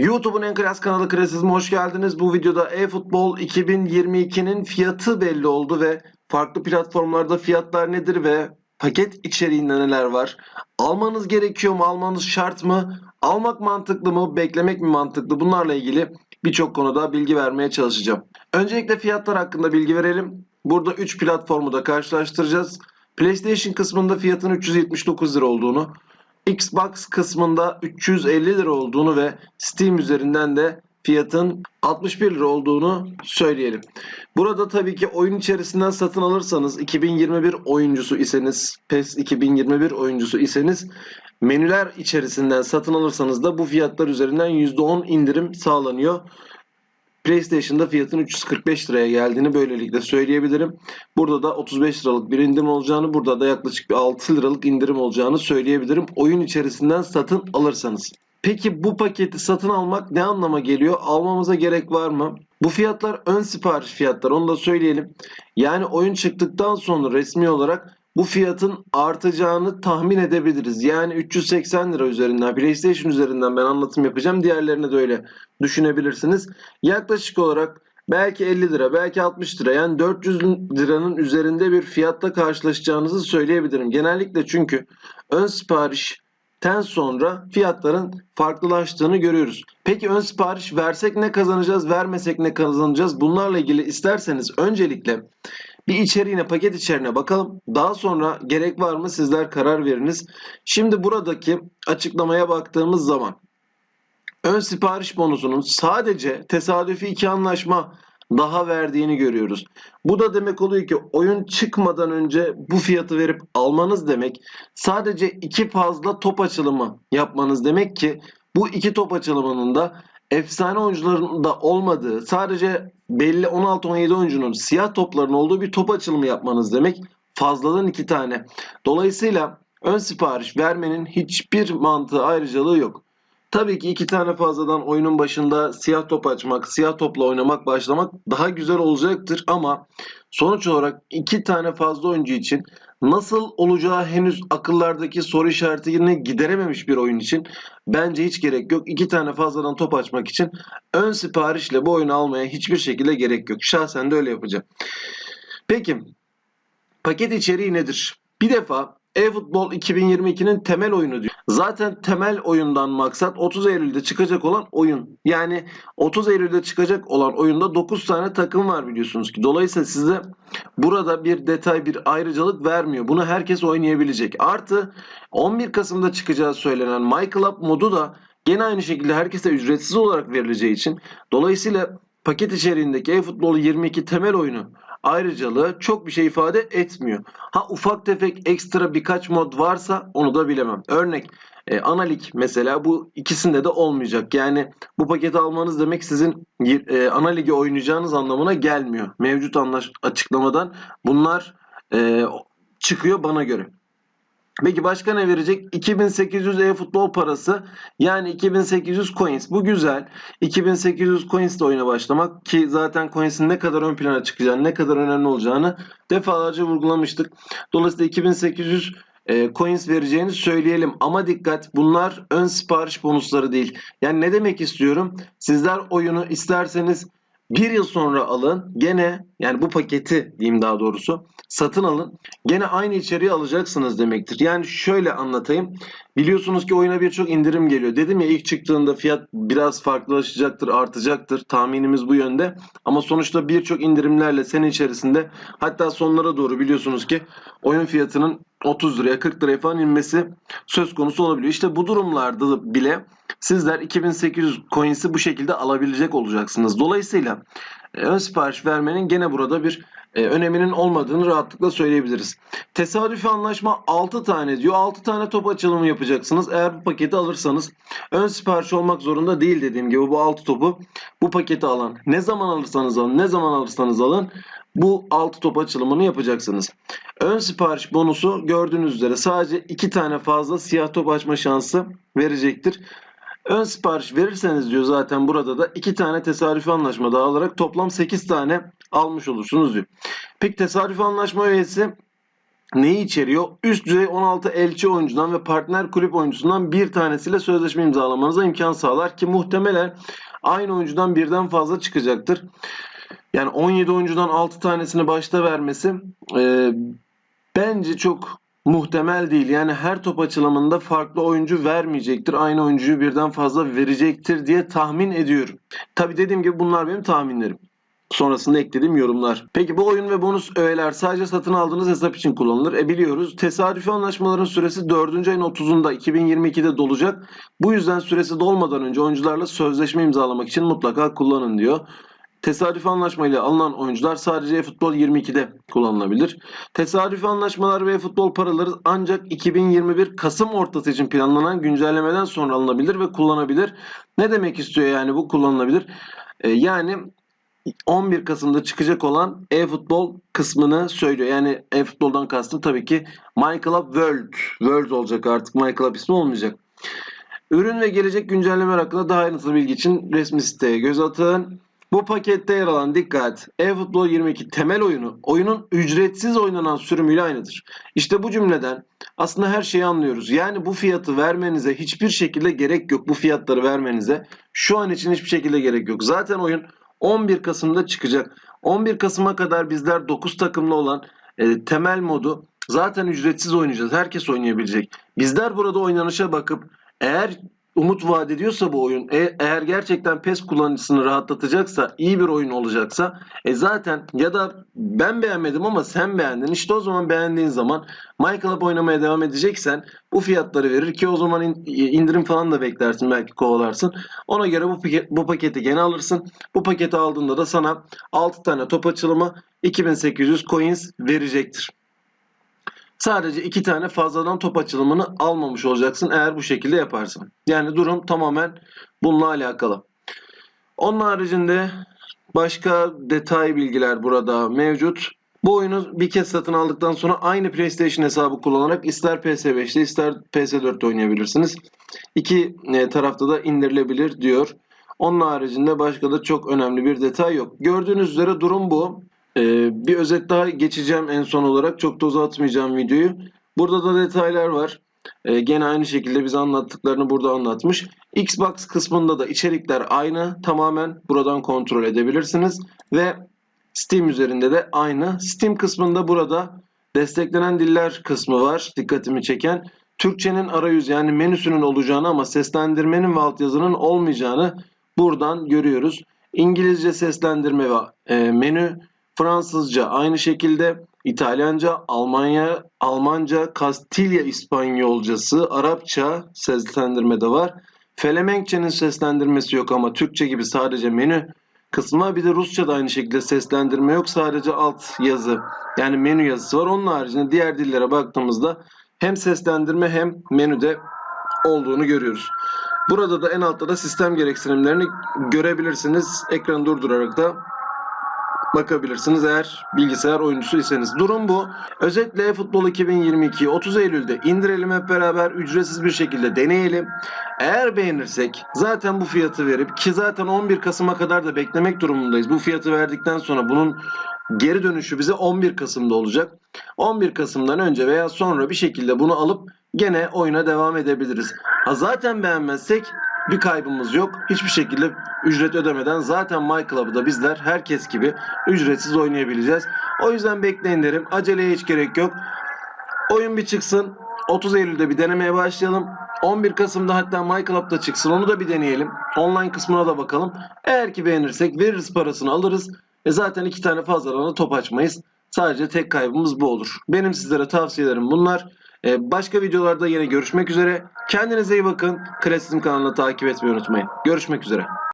YouTube'un en klas kanalı Klasizm'e hoş geldiniz. Bu videoda eFootball 2022'nin fiyatı belli oldu ve farklı platformlarda fiyatlar nedir ve paket içeriğinde neler var? Almanız gerekiyor mu? Almanız şart mı? Almak mantıklı mı? Beklemek mi mantıklı? Bunlarla ilgili birçok konuda bilgi vermeye çalışacağım. Öncelikle fiyatlar hakkında bilgi verelim. Burada 3 platformu da karşılaştıracağız. PlayStation kısmında fiyatın 379 lira olduğunu, Xbox kısmında 350 lira olduğunu ve Steam üzerinden de fiyatın 61 lira olduğunu söyleyelim. Burada tabii ki oyun içerisinden satın alırsanız 2021 oyuncusu iseniz PES 2021 oyuncusu iseniz menüler içerisinden satın alırsanız da bu fiyatlar üzerinden %10 indirim sağlanıyor. PlayStation'da fiyatın 345 liraya geldiğini böylelikle söyleyebilirim. Burada da 35 liralık bir indirim olacağını, burada da yaklaşık bir 6 liralık indirim olacağını söyleyebilirim. Oyun içerisinden satın alırsanız. Peki bu paketi satın almak ne anlama geliyor? Almamıza gerek var mı? Bu fiyatlar ön sipariş fiyatlar onu da söyleyelim. Yani oyun çıktıktan sonra resmi olarak bu fiyatın artacağını tahmin edebiliriz. Yani 380 lira üzerinden PlayStation üzerinden ben anlatım yapacağım. Diğerlerine de öyle düşünebilirsiniz. Yaklaşık olarak belki 50 lira belki 60 lira yani 400 liranın üzerinde bir fiyatta karşılaşacağınızı söyleyebilirim. Genellikle çünkü ön sipariş ten sonra fiyatların farklılaştığını görüyoruz. Peki ön sipariş versek ne kazanacağız, vermesek ne kazanacağız? Bunlarla ilgili isterseniz öncelikle bir içeriğine, paket içeriğine bakalım. Daha sonra gerek var mı sizler karar veriniz. Şimdi buradaki açıklamaya baktığımız zaman ön sipariş bonusunun sadece tesadüfi iki anlaşma daha verdiğini görüyoruz. Bu da demek oluyor ki oyun çıkmadan önce bu fiyatı verip almanız demek sadece iki fazla top açılımı yapmanız demek ki bu iki top açılımının da efsane oyuncuların da olmadığı sadece belli 16-17 oyuncunun siyah topların olduğu bir top açılımı yapmanız demek fazladan iki tane. Dolayısıyla ön sipariş vermenin hiçbir mantığı ayrıcalığı yok. Tabii ki iki tane fazladan oyunun başında siyah top açmak, siyah topla oynamak, başlamak daha güzel olacaktır ama sonuç olarak iki tane fazla oyuncu için nasıl olacağı henüz akıllardaki soru işaretini giderememiş bir oyun için bence hiç gerek yok. İki tane fazladan top açmak için ön siparişle bu oyunu almaya hiçbir şekilde gerek yok. Şahsen de öyle yapacağım. Peki paket içeriği nedir? Bir defa eFootball 2022'nin temel oyunu diyor. Zaten temel oyundan maksat 30 Eylül'de çıkacak olan oyun. Yani 30 Eylül'de çıkacak olan oyunda 9 tane takım var biliyorsunuz ki. Dolayısıyla size burada bir detay, bir ayrıcalık vermiyor. Bunu herkes oynayabilecek. Artı 11 Kasım'da çıkacağı söylenen My Club modu da gene aynı şekilde herkese ücretsiz olarak verileceği için dolayısıyla paket içeriğindeki eFootball 22 temel oyunu ayrıcalığı çok bir şey ifade etmiyor. Ha ufak tefek ekstra birkaç mod varsa onu da bilemem. Örnek e, analik mesela bu ikisinde de olmayacak. Yani bu paketi almanız demek sizin e, analigi oynayacağınız anlamına gelmiyor. Mevcut anlaş açıklamadan bunlar e, çıkıyor bana göre. Peki başka ne verecek? 2800 e-futbol parası yani 2800 coins. Bu güzel. 2800 coins ile oyuna başlamak ki zaten coins'in ne kadar ön plana çıkacağını, ne kadar önemli olacağını defalarca vurgulamıştık. Dolayısıyla 2800 e, coins vereceğini söyleyelim. Ama dikkat bunlar ön sipariş bonusları değil. Yani ne demek istiyorum? Sizler oyunu isterseniz bir yıl sonra alın gene yani bu paketi diyeyim daha doğrusu satın alın. Gene aynı içeriği alacaksınız demektir. Yani şöyle anlatayım. Biliyorsunuz ki oyuna birçok indirim geliyor. Dedim ya ilk çıktığında fiyat biraz farklılaşacaktır, artacaktır. Tahminimiz bu yönde. Ama sonuçta birçok indirimlerle sene içerisinde hatta sonlara doğru biliyorsunuz ki oyun fiyatının 30 liraya 40 liraya falan inmesi söz konusu olabiliyor. İşte bu durumlarda bile sizler 2800 coins'i bu şekilde alabilecek olacaksınız. Dolayısıyla e, ön sipariş vermenin gene burada bir e, öneminin olmadığını rahatlıkla söyleyebiliriz. Tesadüfi anlaşma 6 tane diyor. 6 tane top açılımı yapacaksınız. Eğer bu paketi alırsanız ön sipariş olmak zorunda değil dediğim gibi bu 6 topu bu paketi alan ne zaman alırsanız alın ne zaman alırsanız alın bu 6 top açılımını yapacaksınız. Ön sipariş bonusu gördüğünüz üzere sadece 2 tane fazla siyah top açma şansı verecektir. Ön sipariş verirseniz diyor zaten burada da 2 tane tesadüfi anlaşma daha alarak toplam 8 tane almış olursunuz diyor. Peki tesadüfi anlaşma üyesi neyi içeriyor? Üst düzey 16 elçi oyuncudan ve partner kulüp oyuncusundan bir tanesiyle sözleşme imzalamanıza imkan sağlar ki muhtemelen aynı oyuncudan birden fazla çıkacaktır. Yani 17 oyuncudan 6 tanesini başta vermesi e, bence çok muhtemel değil. Yani her top açılımında farklı oyuncu vermeyecektir. Aynı oyuncuyu birden fazla verecektir diye tahmin ediyorum. Tabi dediğim gibi bunlar benim tahminlerim. Sonrasında eklediğim yorumlar. Peki bu oyun ve bonus öğeler sadece satın aldığınız hesap için kullanılır. E biliyoruz tesadüfi anlaşmaların süresi 4. ayın 30'unda 2022'de dolacak. Bu yüzden süresi dolmadan önce oyuncularla sözleşme imzalamak için mutlaka kullanın diyor. Tesadüfi anlaşmayla alınan oyuncular sadece futbol 22'de kullanılabilir. Tesadüfi anlaşmalar ve futbol paraları ancak 2021 Kasım ortası için planlanan güncellemeden sonra alınabilir ve kullanabilir. Ne demek istiyor yani bu kullanılabilir? Ee, yani 11 Kasım'da çıkacak olan e-futbol kısmını söylüyor. Yani e-futboldan kastım tabii ki MyClub World. World olacak artık. MyClub ismi olmayacak. Ürün ve gelecek güncellemeler hakkında daha ayrıntılı bilgi için resmi siteye göz atın. Bu pakette yer alan dikkat eFootball 22 temel oyunu oyunun ücretsiz oynanan sürümüyle aynıdır. İşte bu cümleden aslında her şeyi anlıyoruz. Yani bu fiyatı vermenize hiçbir şekilde gerek yok. Bu fiyatları vermenize şu an için hiçbir şekilde gerek yok. Zaten oyun 11 Kasım'da çıkacak. 11 Kasım'a kadar bizler 9 takımlı olan e, temel modu zaten ücretsiz oynayacağız. Herkes oynayabilecek. Bizler burada oynanışa bakıp eğer umut vaat ediyorsa bu oyun e- eğer gerçekten PES kullanıcısını rahatlatacaksa iyi bir oyun olacaksa e zaten ya da ben beğenmedim ama sen beğendin. İşte o zaman beğendiğin zaman MyClub oynamaya devam edeceksen bu fiyatları verir ki o zaman in- indirim falan da beklersin belki kovalarsın. Ona göre bu, paket, bu paketi gene alırsın. Bu paketi aldığında da sana 6 tane top açılımı 2800 coins verecektir. Sadece iki tane fazladan top açılımını almamış olacaksın eğer bu şekilde yaparsan. Yani durum tamamen bununla alakalı. Onun haricinde başka detay bilgiler burada mevcut. Bu oyunu bir kez satın aldıktan sonra aynı PlayStation hesabı kullanarak ister PS5'te ister PS4'te oynayabilirsiniz. İki e, tarafta da indirilebilir diyor. Onun haricinde başka da çok önemli bir detay yok. Gördüğünüz üzere durum bu. Ee, bir özet daha geçeceğim en son olarak. Çok da uzatmayacağım videoyu. Burada da detaylar var. Ee, gene aynı şekilde bize anlattıklarını burada anlatmış. Xbox kısmında da içerikler aynı. Tamamen buradan kontrol edebilirsiniz. Ve Steam üzerinde de aynı. Steam kısmında burada desteklenen diller kısmı var. Dikkatimi çeken. Türkçenin arayüz yani menüsünün olacağını ama seslendirmenin ve altyazının olmayacağını buradan görüyoruz. İngilizce seslendirme ve e, menü Fransızca aynı şekilde, İtalyanca, Almanya, Almanca, Kastilya İspanyolcası, Arapça seslendirme de var. Felemenkçenin seslendirmesi yok ama Türkçe gibi sadece menü kısmı bir de Rusça da aynı şekilde seslendirme yok sadece alt yazı yani menü yazısı var. Onun haricinde diğer dillere baktığımızda hem seslendirme hem menüde olduğunu görüyoruz. Burada da en altta da sistem gereksinimlerini görebilirsiniz. Ekranı durdurarak da bakabilirsiniz eğer bilgisayar oyuncusuysanız. Durum bu. Özetle Futbol 2022 30 Eylül'de indirelim hep beraber ücretsiz bir şekilde deneyelim. Eğer beğenirsek zaten bu fiyatı verip ki zaten 11 Kasım'a kadar da beklemek durumundayız. Bu fiyatı verdikten sonra bunun geri dönüşü bize 11 Kasım'da olacak. 11 Kasım'dan önce veya sonra bir şekilde bunu alıp gene oyuna devam edebiliriz. Ha zaten beğenmezsek bir kaybımız yok. Hiçbir şekilde ücret ödemeden zaten da bizler herkes gibi ücretsiz oynayabileceğiz. O yüzden bekleyin derim. Aceleye hiç gerek yok. Oyun bir çıksın. 30 Eylül'de bir denemeye başlayalım. 11 Kasım'da hatta MyClub'da çıksın. Onu da bir deneyelim. Online kısmına da bakalım. Eğer ki beğenirsek veririz parasını alırız. E zaten iki tane fazladan top açmayız. Sadece tek kaybımız bu olur. Benim sizlere tavsiyelerim bunlar. Ee, başka videolarda yine görüşmek üzere. Kendinize iyi bakın. Klasizm kanalını takip etmeyi unutmayın. Görüşmek üzere.